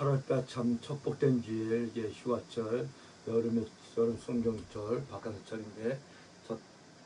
8월달 참 척복된 주일 이제 휴가철 여름의 여름 성경철 바깥철인데 첫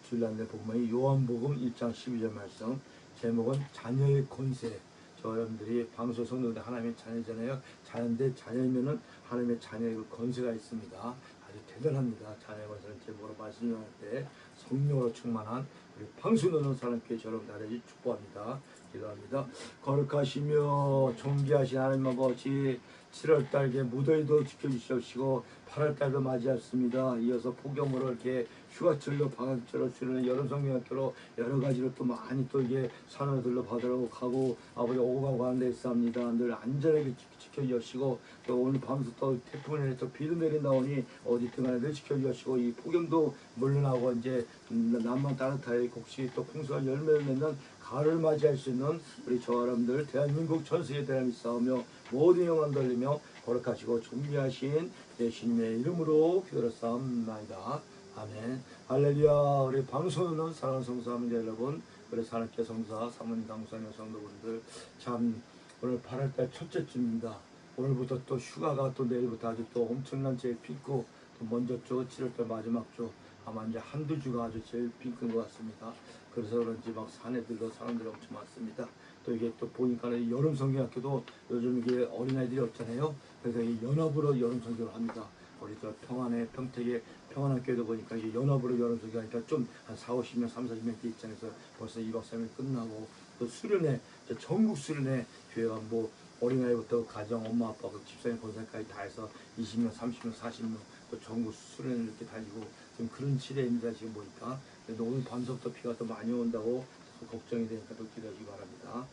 주일날 복음이 요한복음 1장 12절 말씀. 제목은 자녀의 권세. 저 여러분들이 방수 성도들 하나님의 자녀잖아요. 자녀인데 자녀면은 하나님의 자녀의 그 권세가 있습니다. 아주 대단합니다. 자녀의 권세는 제목으로 말씀할 때 성령으로 충만한 우리 방수 노는 사람께 저런 나라지 축복합니다 기도합니다 거룩하시며 존귀하신 하나님 아버지 7월 달에 무더위도 지켜주시옵시고 8월 달도 맞이했습니다. 이어서 폭염으로 이렇게 휴가철로 방학철로 치르는 여름 성경학교로 여러 가지로 또 많이 또 이게 산업들로 받으러 가고 아버지 오고 가고 하는 데 있습니다. 늘 안전하게 지켜주시고 또 오늘 밤새 또 태풍에 또 비도 내린다오니 어디 등간에 늘 지켜주시고 이 폭염도 물러나고 이제 남만 따뜻하게 혹시 또 풍수가 열매를 맺는 가을을 맞이할 수 있는 우리 저 여러분들 대한민국 전세에 대한 싸우며 모든 영광 돌리며 거룩하시고 존귀하신 예수님의 이름으로 기도를 싸움나이다. 아멘. 할렐루야. 우리 방송하는 사랑하는 성사합니다 여러분. 우리 사랑께 성사 사모님 당사님 성도분들 참 오늘 8월달 첫째 주입니다. 오늘부터 또 휴가가 또 내일부터 아주 또 엄청난 제일 핑크 또 먼저 주 7월달 마지막 주 아마 이제 한두 주가 아주 제일 핑크인 것 같습니다. 그래서 그런지 막 산에들도 사람들이 엄청 많습니다. 또 이게 또 보니까 는 여름 성경학교도 요즘 이게 어린아이들이 없잖아요. 그래서 이 연합으로 여름 성경을 합니다. 우리 저 평안에 평택에 평안학교도 보니까 이게 연합으로 여름 성경하니까 좀 한 4, 50명, 3, 40명 입장에서 벌써 2박 3일 끝나고 또 수련회, 저 전국 수련회 교회가 뭐 어린아이부터 가정, 엄마, 아빠, 그 집사님, 권사까지 다 해서 20명, 30명, 40명 또 전국 수련회 이렇게 다니고 좀 그런 시대입니다 지금 보니까 근데 오늘 밤부터 비가 더 많이 온다고 걱정이 되니까 또 기도하시기 바랍니다.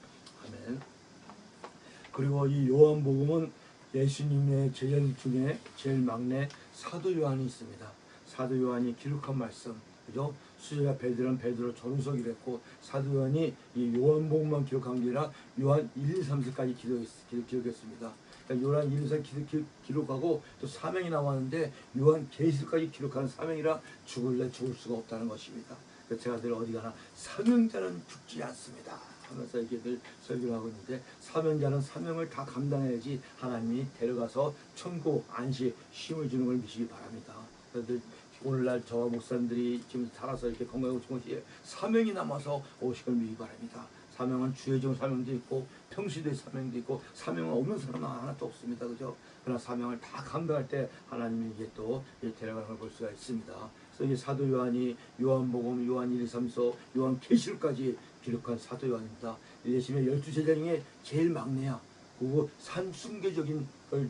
아멘. 그리고 이 요한복음은 예수님의 제자 중에 제일 막내 사도 요한이 있습니다. 사도 요한이 기록한 말씀, 그죠? 수제자 베드로는 베드로 전우석이랬고 사도 요한이 이 요한복음만 기록한 게 아니라 요한 1, 2, 3서까지 기록, 기록, 기록했습니다. 그러니까 요한 1, 2, 3 기록, 기록, 기록하고 또 사명이 나왔는데 요한 계시까지 기록하는 사명이라 죽을래 죽을 수가 없다는 것입니다. 제가 늘 어디 가나 사명자는 죽지 않습니다. 하면서 이렇게 늘 설교를 하고 있는데 사명자는 사명을 다 감당해야지 하나님이 데려가서 천국 안식 쉼을 주는 걸 믿시기 바랍니다. 늘 오늘날 저와 목사님들이 지금 살아서 이렇게 건강하고 것이 사명이 남아서 걸 믿기 바랍니다. 사명은 주의적 사명도 있고 평시대 사명도 있고 사명은 없는 사람은 하나도 없습니다. 그죠? 그러나 사명을 다 감당할 때 하나님이 이게 또 데려가는 걸 볼 수가 있습니다. 그래서 이 사도 요한이 요한복음, 요한 1, 2, 3서, 요한 계시록까지 기록한 사도 요한입니다. 예수님의 열두 제자 중에 제일 막내야. 그리고 산순계적인 걸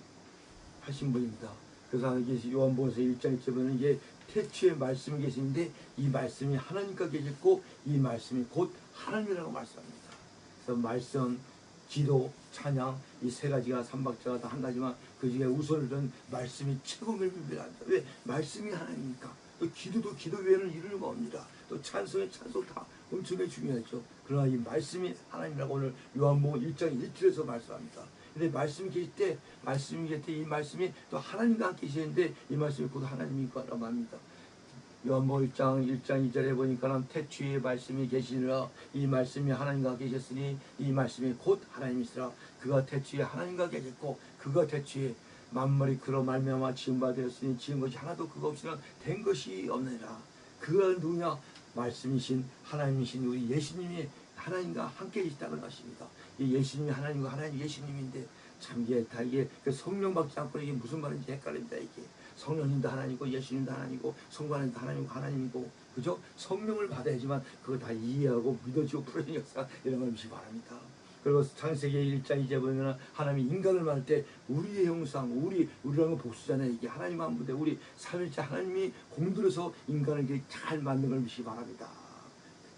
하신 분입니다. 그래서 요한복음서 1장 1절 보면 이게 태초에 말씀이 계시는데 이 말씀이 하나님과 계셨고 이 말씀이 곧 하나님이라고 말씀합니다. 그래서 말씀, 기도, 찬양 이 세 가지가 삼박자가 다 한 가지만 그 중에 우선을 둔 말씀이 최고를 비밀합니다. 왜? 말씀이 하나님이니까. 또 기도도 기도 외에는 이루는 거 없니다. 또 찬송의 찬송 다 엄청나게 중요하죠. 그러나 이 말씀이 하나님이라고 오늘 요한복음 1장 1절에서 말씀합니다. 근데 말씀이 계실 때 말씀이 계실 때 이 말씀이 또 하나님과 함께 계시는데 이 말씀이 곧 하나님이라고 합니다. 요한복음 1장 1장 2절에 보니까는 태초에 말씀이 계시니라. 이 말씀이 하나님과 계셨으니 이 말씀이 곧 하나님이시라. 그가 태초에 하나님과 계셨고 그가 태초에 만물이 그로 말미암아 지은 바 되었으니 지은 것이 하나도 그거 없이는 된 것이 없느니라. 그가 누구냐? 말씀이신 하나님이신 우리 예수님이 하나님과 함께 것입니다. 이 예수님이 하나님과 하나님 예수님인데 참 이게 다 이게 그 성령 받지 않고 이게 무슨 말인지 헷갈립니다 이게 성령님도 하나님이고 예수님도 하나님이고 성관님도 하나님이고 하나님이고 그죠? 성령을 받아야지만 그거 다 이해하고 믿어지고 풀어지는 역사 이런 걸 믿기 바랍니다. 그리고 창세기 1장 이제 보면 하나님이 인간을 만들 때 우리의 형상, 우리 우리라는 건 복수잖아요. 이게 하나님 한 부대 우리 삼일째 하나님이 공들여서 인간을 이렇게 잘 만든 걸 믿기 바랍니다.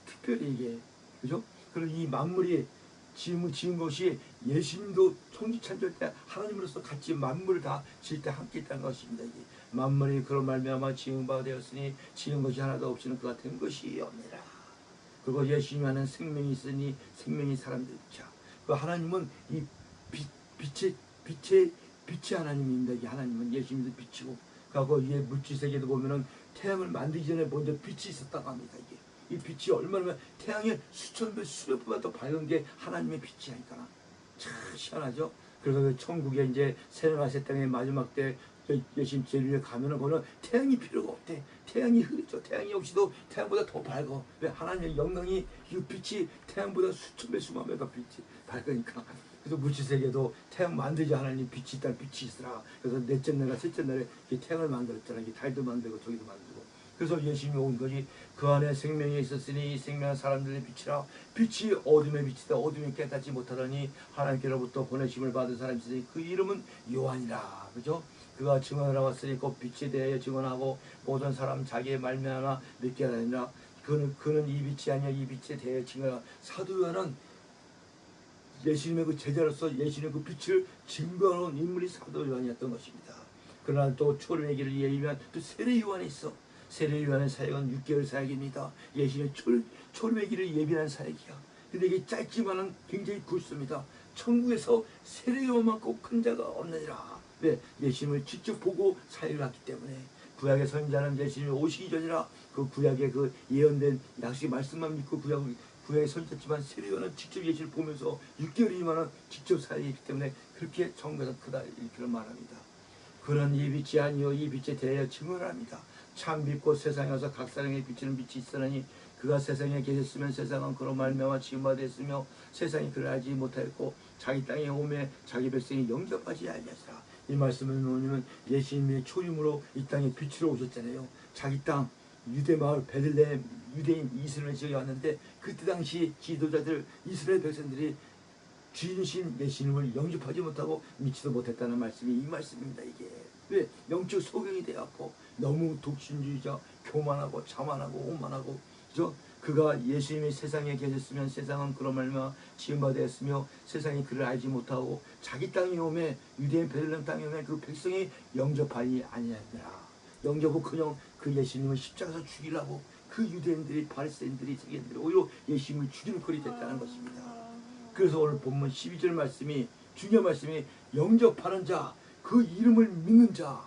특별히 이게 그죠? 그리고 이 만물이 지음을 지은 것이 예수님도 천지찬절 때 하나님으로서 같이 만물을 다 지을 때 함께 있다는 것입니다. 만물이 그런 말미암아 지은 바 되었으니 지은 것이 하나도 없이는 그가 된 것이 없니라. 그리고 예수님 안에 생명이 있으니 생명이 사람들 자. 그 하나님은 이 빛, 빛의 빛의 빛의 하나님입니다. 이 하나님은 예수님도 빛이고 그리고 이게 물질 세계도 보면은 태양을 만들기 전에 먼저 빛이 있었다고 합니다. 이게 이 빛이 얼마나 태양의 수천 배 수백 배가 더 밝은 게 하나님의 빛이니까 참 희한하죠. 그래서 그 천국에 이제 세례가세 땅의 마지막 때저 예수님 제일에 가면은 거는 태양이 필요가 없대. 태양이 흐르죠. 태양이 없이도 태양보다 더 밝어. 왜 하나님의 영광이 이 빛이 태양보다 수천 배 수만 배가 빛이 밝으니까. 그래서 물질 세계도 태양 만들지 하나님 빛이 있다 빛이 있으라. 그래서 넷째 날과 셋째 날에 이 태양을 만들었잖아요. 이 달도 만들고 저기도 만들고. 그래서 예수님이 온 것이 그 안에 생명이 있었으니 이 생명은 사람들의 빛이라. 빛이 어둠의 빛이다. 어둠이 깨닫지 못하더니 하나님께로부터 보내심을 받은 사람이 있으니 그 이름은 요한이라. 그죠? 그가 증언을 하고 왔으니 곧 빛에 대하여 증언하고 모든 사람 자기의 말미암아 믿게 하느니라. 그는 그는 이 빛이 아니야 이 빛에 대하여 증언하 사도 요한은 예수님의 그 제자로서 예수님의 그 빛을 증거하는 인물이 사도 요한이었던 것입니다. 그러나 또 초림의 길을 예비한 또 세례 요한이 있어. 세례 요한의 사역은 6개월 사역입니다. 초, 초림의 길을 예비한 사역이야. 근데 이게 짧지만은 굉장히 굵습니다. 천국에서 세례 요한만큼 큰 자가 없느니라. 왜? 예수님을 직접 보고 사역을 했기 때문에 구약의 선자는 예수님이 오시기 전이라 그 구약의 그 예언된 약속의 말씀만 믿고 구약 구약의 선자지만 세례요한은 직접 예수를 보면서 6개월이지만 직접 사역했기 때문에 그렇게 정가가 크다 이렇게 말합니다. 그는 이 빛이 아니요 이 빛에 대하여 증언합니다. 참 빛고 세상에 와서 각 사람에게 비치는 빛이 있으니 그가 세상에 계셨으면 세상은 그로 말미암아 지음바 됐으며 세상이 그를 알지 못하였고 자기 땅에 오매 자기 백성이 영접하지 아니하시라. 이 말씀을 놓으면 예수님의 초림으로 이 땅에 빛으로 오셨잖아요. 자기 땅 유대 마을 베들레헴 유대인 이스라엘 지역에 왔는데 그때 당시 지도자들 이스라엘 백성들이 주인신 예수님을 영접하지 못하고 믿지도 못했다는 말씀이 이 말씀입니다. 이게 왜 영적 소경이 되었고 너무 독신주의자, 교만하고 자만하고 오만하고 그죠? 그가 예수님이 세상에 계셨으면 세상은 그런 말마 지음받았으며 세상이 그를 알지 못하고 자기 땅에 오매 유대인 베들레헴 땅에 오매 그 백성이 영접하지 아니하니라. 영접은 그냥 그 예수님을 십자가에서 죽이려고 그 유대인들이 바리새인들이 세계인들이 오히려 예수님을 죽이는 꼴이 됐다는 것입니다. 그래서 오늘 본문 12절 말씀이 중요한 말씀이 영접하는 자, 그 이름을 믿는 자,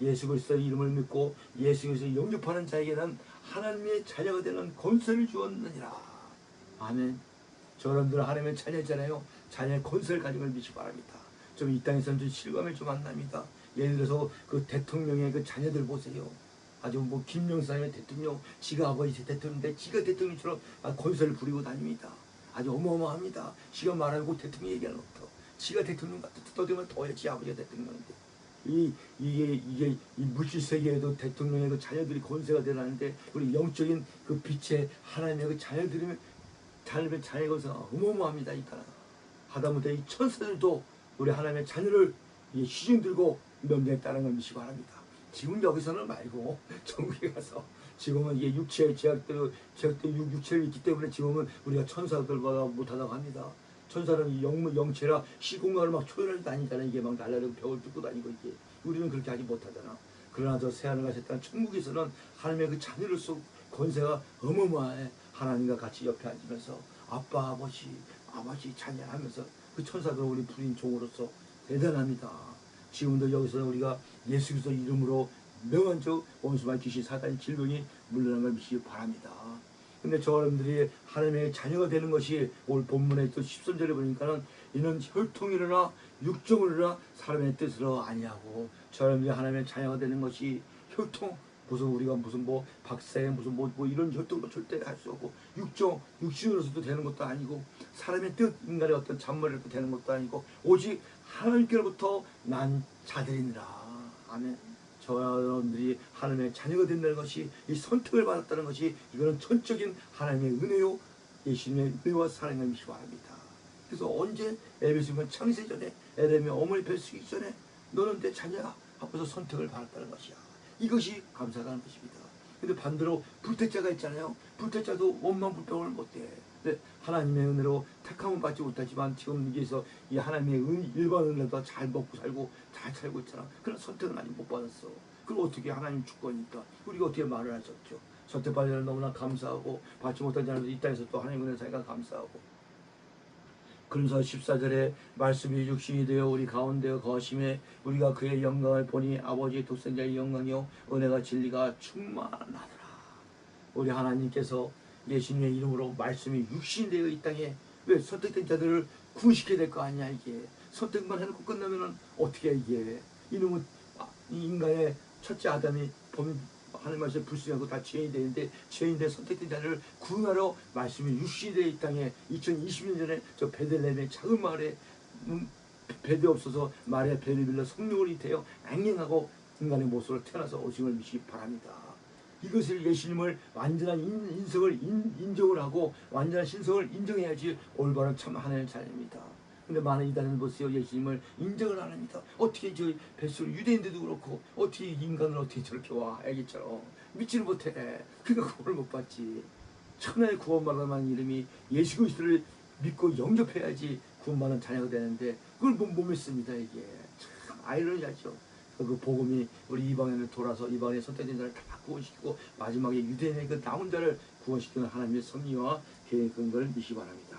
예수 그리스도의 이름을 믿고 예수 그리스도를 영접하는 자에게는 하나님의 자녀가 되는 권세를 주었느니라. 아멘. 저런들 하나님의 자녀잖아요. 자녀의 권세를 가진 걸 믿기 바랍니다. 좀 이 땅에서는 좀 실감을 좀 안 납니다. 예를 들어서 그 대통령의 그 자녀들 보세요. 아주 뭐 김영삼의 대통령, 지가 아버지 대통령인데 지가 대통령처럼 아, 권세를 부리고 다닙니다. 아주 어마어마합니다. 지가 말하고 대통령 얘기하는 것도. 지가 대통령 떠들면 더해지 아버지가 대통령인데. 이 이게 이게 이 물질 세계에도 대통령의 그 자녀들이 권세가 되라는데 우리 영적인 그 빛의 하나님의 그 자녀들이면 자녀의 자녀의 것은 어마어마합니다. 이따라 하다못해 이 천사들도 우리 하나님의 자녀를 이 시중 들고 명령했다는 걸 믿시기 바랍니다. 지금 여기서는 말고 전국에 가서 지금은 이게 육체 제약들 제약들 육- 육체를 있기 때문에 지금은 우리가 천사들보다 못하다고 합니다. 천사는 이 영, 영체라 시공간을 막 초연을 다니잖아 이게 막 날라리고 벽을 뚫고 다니고 이게 우리는 그렇게 하지 못하잖아. 그러나 저 새하늘 가셨다는 천국에서는 하나님의 그 자녀로서 권세가 어마어마해 하나님과 같이 옆에 앉으면서 아빠 아버지 아버지 자녀 하면서 그 천사들 우리 부인 종으로서 대단합니다. 지금도 여기서 우리가 예수 그리스도 이름으로 명한 적 원수만 귀신 사단 질병이 물러난 걸 믿시기 바랍니다. 근데 저 여러분들이 하나님의 자녀가 되는 것이 오늘 본문에 또 10선절에 보니까는 이는 혈통이로나 육정으로나 사람의 뜻으로 아니하고 저 여러분들이 하나님의 자녀가 되는 것이 혈통 무슨 우리가 무슨 뭐 박사에 무슨 뭐, 뭐 이런 혈통도 절대 할 수 없고 육정 육신으로서도 되는 것도 아니고 사람의 뜻 인간의 어떤 잔머리로 되는 것도 아니고 오직 하나님께로부터 난 자들이니라 아멘. 저 여러분들이 하나님의 자녀가 된다는 것이 이 선택을 받았다는 것이 이거는 전적인 하나님의 은혜요 예수님의 은혜와 사랑을 바랍니다. 그래서 언제 에베소면 창세 전에 에레미 어머니 뱃속이 전에 너는 내 자녀야 하고서 선택을 받았다는 것이야. 이것이 감사하는 것입니다. 근데 반대로 불택자가 있잖아요. 불택자도 원망 불평을 못해. 하나님의 은혜로 택함은 받지 못하지만 지금 여기서 이 하나님의 은, 일반 은혜도 잘 먹고 살고 잘 살고 있잖아. 그런 선택은 아직 못 받았어. 그럼 어떻게 하나님 주권이니까 우리가 어떻게 말을 없죠. 선택받은 자는 너무나 감사하고 받지 못한 자는 이 땅에서 또 하나님 은혜 사니까 감사하고 그러면서 14절에 말씀이 육신이 되어 우리 가운데 거심에 우리가 그의 영광을 보니 아버지의 독생자의 영광이요 은혜가 진리가 충만하더라. 우리 하나님께서 예수님의 이름으로 말씀이 육신이 되어 이 땅에 왜 선택된 자들을 구원시켜야 될 거 아니야 이게 선택만 해놓고 끝나면은 어떻게 해, 이게 이놈은 아, 이 인간의 첫째 아담이 범 하나님 말씀 불순하고 다 죄인이 되는데 죄인된 선택된 자를 구하러 말씀이 육시대 이 땅에 2020년 전에 저 베들레헴의 작은 마을에 음, 배도 없어서 말에 배를 빌려 성령을 잇태여 맹행하고 인간의 모습으로 태어나서 오심을 미시기 바랍니다. 이것을 예수님을 완전한 인, 인성을 인, 인정을 하고 완전한 신성을 인정해야지 올바른 참 하나님의 자녀입니다. 근데 많은 이단은 보세요 예수님을 인정을 안 합니다. 어떻게 저 뱃속 유대인들도 그렇고 어떻게 인간을 어떻게 저렇게 와 애기처럼 믿지를 못해. 그러니까 구원을 못 받지. 천하의 구원받아만 이름이 예수 그리스도를 믿고 영접해야지 구원받는 자녀가 되는데 그걸 못, 못 믿습니다 이게 참 아이러니하죠. 그 복음이 우리 이방인을 돌아서 이방인의 선택된 자를 다 구원시키고 마지막에 유대인의 그 남은 자를 구원시키는 하나님의 섭리와 계획 근거를 미시 바랍니다.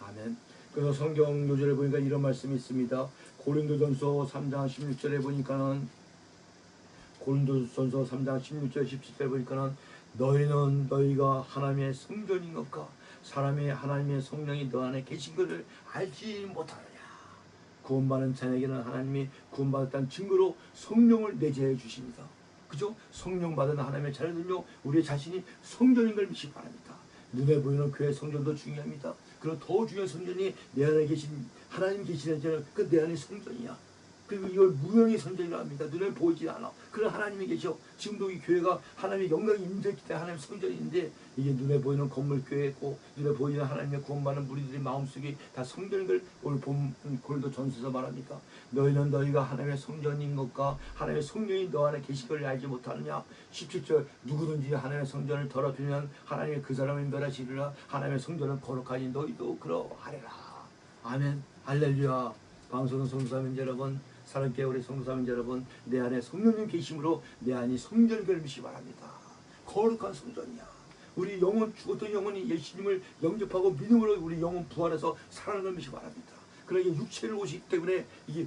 아멘. 그래서 성경 요절에 보니까 이런 말씀이 있습니다. 고린도전서 3장 16절에 보니까는 고린도전서 3장 16절 17절에 보니까는 너희는 너희가 하나님의 성전인 것과 사람의 하나님의 성령이 너 안에 계신 것을 알지 못하느냐. 구원받은 자에게는 하나님이 구원받았다는 증거로 성령을 내재해 주십니다. 그죠? 성령 받은 하나님의 자녀들요 우리 자신이 성전인 걸 믿기 바랍니다. 눈에 보이는 교회 성전도 중요합니다. 그리고 더 중요한 성전이 내 안에 계신 하나님 계시는 자는 그 내 안에 성전이야. 그리고 이걸 무형의 성전이라 합니다. 눈에 보이지 않아. 그런 하나님이 계셔. 지금도 이 교회가 하나님의 영광이 임재했기 때문에 하나님 성전인데 이게 눈에 보이는 건물 교회고 눈에 보이는 하나님의 구원받는 무리들의 마음속에 다 성전인 걸 오늘 본 골도 전서에서 말합니다. 너희는 너희가 하나님의 성전인 것과 하나님의 성령이 너 안에 계신 걸 알지 못하느냐. 17절 누구든지 하나님의 성전을 더럽히면 하나님의 그 사람을 멸하시리라. 하나님의 성전은 거룩하니 너희도 그러하리라. 아멘. 할렐루야. 방송은 성사민 여러분 사랑께 우리 성도사님 여러분 내 안에 성령님 계심으로 내 안이 성전을 걸미시 바랍니다. 거룩한 성전이야. 우리 영혼 죽었던 영혼이 예수님을 영접하고 믿음으로 우리 영혼 부활해서 것이 바랍니다. 그러나 이게 육체를 오시기 때문에 이게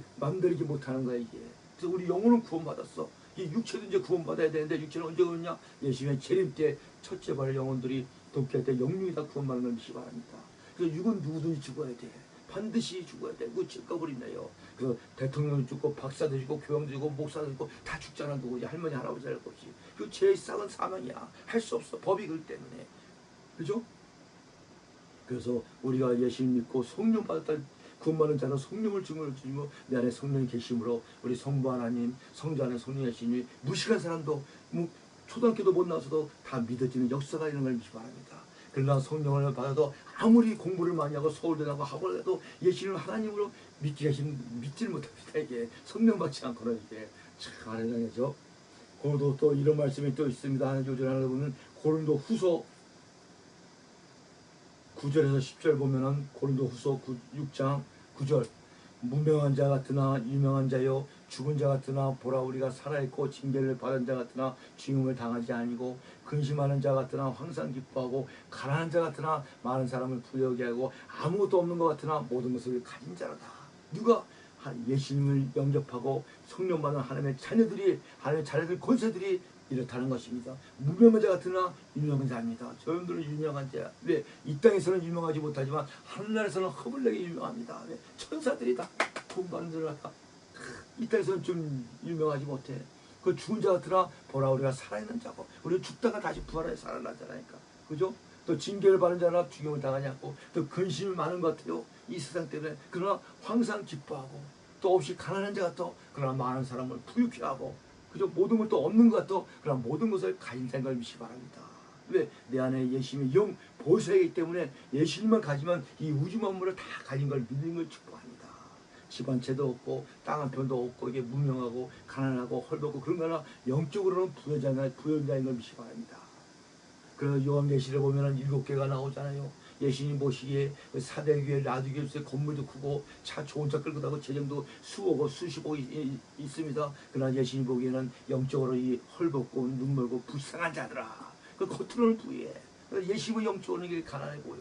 이게 못하는 거야 이게. 그래서 우리 영혼은 구원받았어. 이 육체도 이제 구원받아야 되는데 육체는 언제 오느냐? 예수님의 재림 때 첫째 발 영혼들이 돕게 할때 영육이 다 구원받는 것이 바랍니다. 그래서 육은 누구든지 죽어야 돼. 반드시 죽어야 돼. 그거 죽어버린다요. 그 대통령도 죽고 박사도 죽고 교황도 죽고 목사도 죽고 다 죽잖아 누구 할머니 할아버지 할것 없이. 그 제일 싹은 사망이야. 할 수 없어. 법이 그렇기 때문에. 그죠? 그래서 우리가 예수님 믿고 성령 받았다 구원받는 자는 성령을 증언을 주시고 내 안에 성령이 계심으로 우리 성부 하나님 성자 안에 성령이 계시니 무식한 사람도 뭐 초등학교도 못 나와서도 다 믿어지는 역사가 있는 걸 믿기 바랍니다. 그러나 성령을 받아도 아무리 공부를 많이 하고 서울대 나고 학원을 해도 예수님을 하나님으로 믿지 계신 믿지를 못합니다. 이게 성령 받지 않고는 이게 참 아련하죠. 고린도 또 이런 말씀이 또 있습니다. 하는 조절 하나 보면 고린도 후서 9절에서 10절 보면은 고린도 후서 6장 9절 무명한 자 같으나 유명한 자요 죽은 자 같으나 보라 우리가 살아있고 징계를 받은 자 같으나 죽음을 당하지 아니고 근심하는 자 같으나 항상 기뻐하고 가난한 자 같으나 많은 사람을 부여하게 하고 아무것도 없는 것 같으나 모든 것을 가진 자라다 누가 예수님을 영접하고 성령 받은 하나님의 자녀들이 하나님의 자녀들 권세들이 이렇다는 것입니다. 무명한 자 같으나 유명한 자입니다. 저분들은 유명한 자야. 왜? 이 땅에서는 유명하지 못하지만 하늘나라에서는 허블나게 유명합니다. 왜? 천사들이 다 구원받는 줄 알아. 이 땅에서는 좀 유명하지 못해. 그 죽은 자 같으나 보라 우리가 살아있는 자고 우리 죽다가 다시 부활해 살아나잖아니까. 그죠? 또 징계를 받는 자나 죽임을 당하지 않고 또 근심이 많은 것 같아요. 이 세상 때문에 그러나 항상 기뻐하고 또 없이 가난한 자 같아 그러나 많은 사람을 부유케 하고 그저 모든 것도 없는 것 같아 그러나 모든 것을 가진 생각을 미시 바랍니다. 왜? 내 안에 예수님의 영 보호자이기 때문에 예수님만 가지면 이 우주 만물을 다 가진 걸 믿는 걸 축복합니다. 집한 채도 없고 땅 한 편도 없고 이게 무명하고 가난하고 헐벗고 그런 거나 영적으로는 부여자나 부여자인 걸 미시 바랍니다. 그 요한계시를 보면은 일곱 개가 나오잖아요. 예수님 보시기에 그 사대교회 라디교회 건물도 크고 차 좋은 차 끌고 다고 재정도 수억억 수십억 이, 있습니다. 그러나 예수님 보기에는 영적으로 이 헐벗고 눈멀고 불쌍한 자들아. 그 겉으로는 부해. 예수님의 영적으로는 이게 가난해 보여.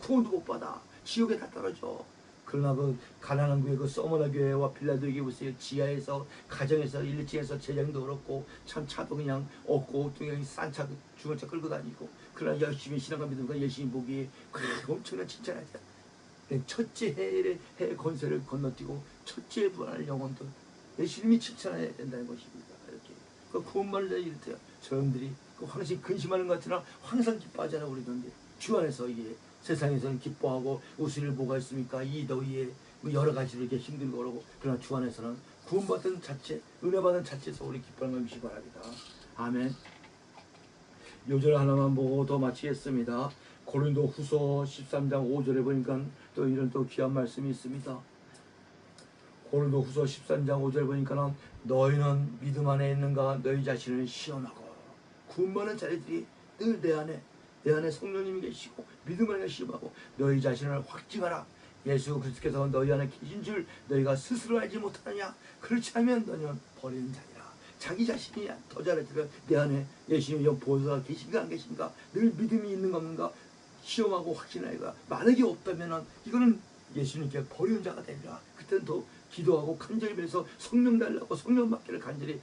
구원도 못 받아. 지옥에 다 떨어져. 그러나 그 가난한 교회 그 서머나 교회와 교회 보세요 지하에서 가정에서 1층에서 재정도 그렇고 참 차도 그냥 없고 그냥 싼 차 중간차 끌고 다니고 그러나 열심히 신앙과 믿음과 열심히 보기에 그 엄청난 칭찬하죠 내 첫째 해의 해 권세를 건너뛰고 첫째 부활할 영혼들 예수님이 칭찬해야 된다는 것입니다. 이렇게 그 구원만을 내가 이렇대요. 저놈들이 그 항상 근심하는 것 같으나 항상 기뻐하잖아 이제 주 안에서 이게 세상에서는 기뻐하고 웃을 일 뭐가 있습니까? 이 더위에 뭐 여러 가지로 이렇게 힘들고 그러고 그러나 주 안에서는 구원받은 자체, 은혜 받은 자체에서 우리 기뻐하는 걸 미시 바랍니다. 아멘. 요절 하나만 보고 더 마치겠습니다. 고린도 후서 13장 5절에 보니까 또 이런 또 귀한 말씀이 있습니다. 고린도 후서 13장 5절 보니까 너희는 믿음 안에 있는가 너희 자신을 시험하고 구원받는 자들이 늘 내 안에 내 안에 성령님이 계시고 믿음 안에 시험하고 너희 자신을 확증하라. 예수 그리스도께서 너희 안에 계신 줄 너희가 스스로 알지 못하느냐? 그렇지 않으면 너희는 버리는 자니라. 자기 자신이 더 잘해지가 내 안에 예수님이 영 보호자가 계신가 안 계신가? 늘 믿음이 있는 건가? 시험하고 확신하기가 만약에 없다면은 이거는 예수님께 버리는 자가 되리라. 그때는 더 기도하고 간절히 빌어서 성령 달라고 성령 받기를 간절히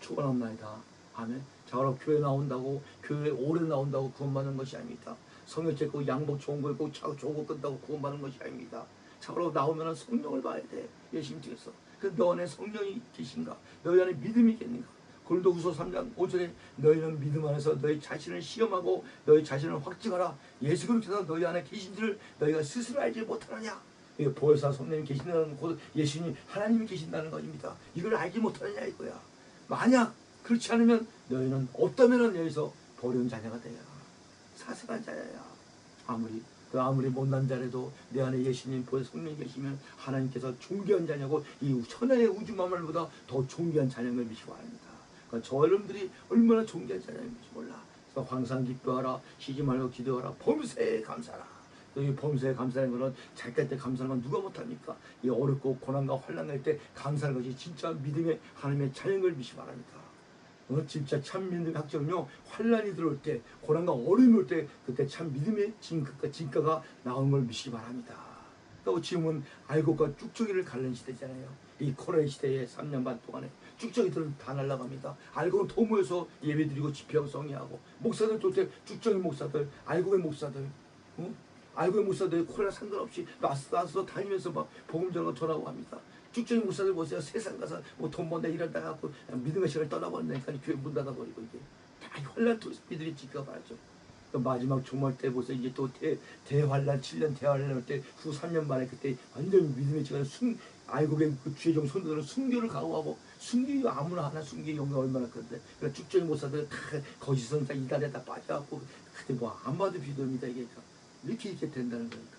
축원합니다. 아멘. 자, 그럼 교회 나온다고 교회 오래 나온다고 구원받는 것이 아닙니다. 성령 찍고 양복 좋은 거 입고 차 좋은 거 끈다고 구원받는 것이 아닙니다. 자, 그럼 나오면은 성령을 봐야 돼. 예수님 뒤에서. 그 너 안에 성령이 계신가? 너희 안에 믿음이 있겠는가? 골도후서 3장 5절에 너희는 믿음 안에서 너희 자신을 시험하고 너희 자신을 확증하라. 예수 그리스도가 너희 안에 계신 줄 너희가 스스로 알지 못하느냐? 이 보혜사 성령님 계신다는 곧 예수님 하나님이 계신다는 것입니다. 이걸 알지 못하느냐 이거야. 만약 그렇지 않으면 너희는 없다면은 여기서 버려운 자녀가 돼요. 사생한 자녀야. 아무리 그 아무리 못난 자라도 내 안에 예수님 보혜 성령이 계시면 하나님께서 존귀한 자녀고 이 천하의 우주 만물보다 더 존귀한 자녀를 미시고 합니다. 그러니까 저 여러분들이 얼마나 존귀한 자녀인지 몰라. 그래서 항상 기뻐하라, 쉬지 말고 기도하라, 범사에 감사라. 여기 범사에 감사하는 거는 자기 때 감사하는 건 누가 못합니까? 이 어렵고 고난과 환난 날때 감사하는 것이 진짜 믿음의 하나님의 자연을 미시 바랍니다. 어, 진짜 참 믿음의 학정요 환란이 들어올 때 고난과 어려움이 올 때 그때 참 믿음의 진가가, 진가가 나오는 걸 미시기 바랍니다. 또 지금은 알곡과 쭉쭉이를 갈는 시대잖아요. 이 코로나 시대에 3년 반 동안에 쭉쭉이들은 다 날라갑니다. 알곡은 도모에서 예배드리고 집회하고 성의하고 목사들 또때 쭉쭉이 목사들 알곡의 목사들 어? 알곡의 목사들 코로나 상관없이 나서 다니면서 막 복음 전하고 전하고 합니다. 쭉쭉이 목사들 보세요. 세상 가서 뭐 돈 번다 일하다 갖고 믿음의 시간을 떠나버리니까 교회 문 닫아버리고 이게 다 환란 투스피들이 지켜봐야죠. 또 마지막 종말 때 보세요. 이제 또 대, 대환란 7년 대환란 때후 3년 만에 그때 완전 믿음의 시간을 순 알곡의 그 주의종 손들은 순교를 각오하고 순교 아무나 하나 순교 용기 얼마나 큰데 그러니까 쭉쭉이 목사들 다 거짓선 다 이달에 다 빠져갖고 그때 뭐안 봐도 비도입니다 이게 이렇게 이렇게 된다는 거니까.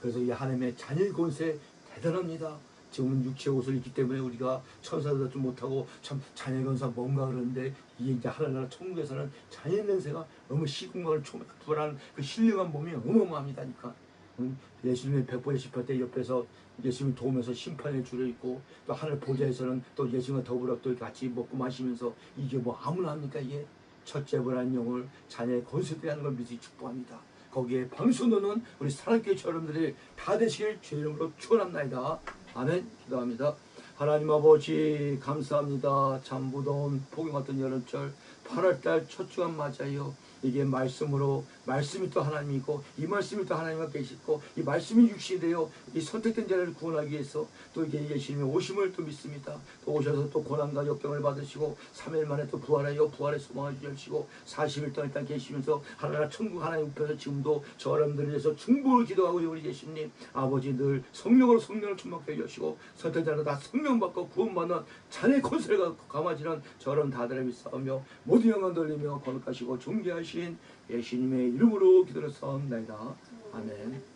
그래서 이 하나님의 자녀의 권세 대단합니다. 지금은 육체의 옷을 입기 때문에 우리가 천사들도 못하고 참 자녀 권사 뭔가 그러는데 이게 이제 하나나라 천국에서는 자녀 냄새가 너무 시궁각을 초월하는 그 신령한 몸이 어마어마합니다니까. 응? 예수님의 백보의 집할 때 옆에서 예수님 도우면서 심판의 줄에 있고 또 하늘 보좌에서는 또 예수님과 더불어 또 같이 먹고 마시면서 이게 뭐 아무나 합니까 이게 첫째 불안 영을 자녀의 건설되는 걸 믿으시 축복합니다. 거기에 방수노는 우리 사랑교회 여러분들이 다 되시길 주의 이름으로 축원합니다. 아멘. 기도합니다. 하나님 아버지 감사합니다. 참 무더운 폭염 같은 여름철 8월달 첫 주간 맞아요. 이게 말씀으로 말씀이 또 하나님이고 이 말씀이 또 하나님과 계시고 이 말씀이 육신이 되어 이 선택된 자를 구원하기 위해서 또 이게 예수님의 오심을 또 믿습니다. 또 오셔서 또 고난과 역경을 받으시고 3일 만에 또 부활하여 부활의 소망을 주시고 40일 동안 일단 계시면서 하나님 천국 하나님 우편에서 지금도 저 여러분들을 위해서 중보를 기도하고 우리 예수님 아버지 늘 성령으로 성령을 충만케 해주시고 선택자는 다 성령 받고 구원받는 자네 권세가 감아지는 저 여러분 다들을 믿사오며 모든 영광 돌리며 거룩하시고 존귀하신 예수님의 이름으로 기도를 사옵나이다. 아멘.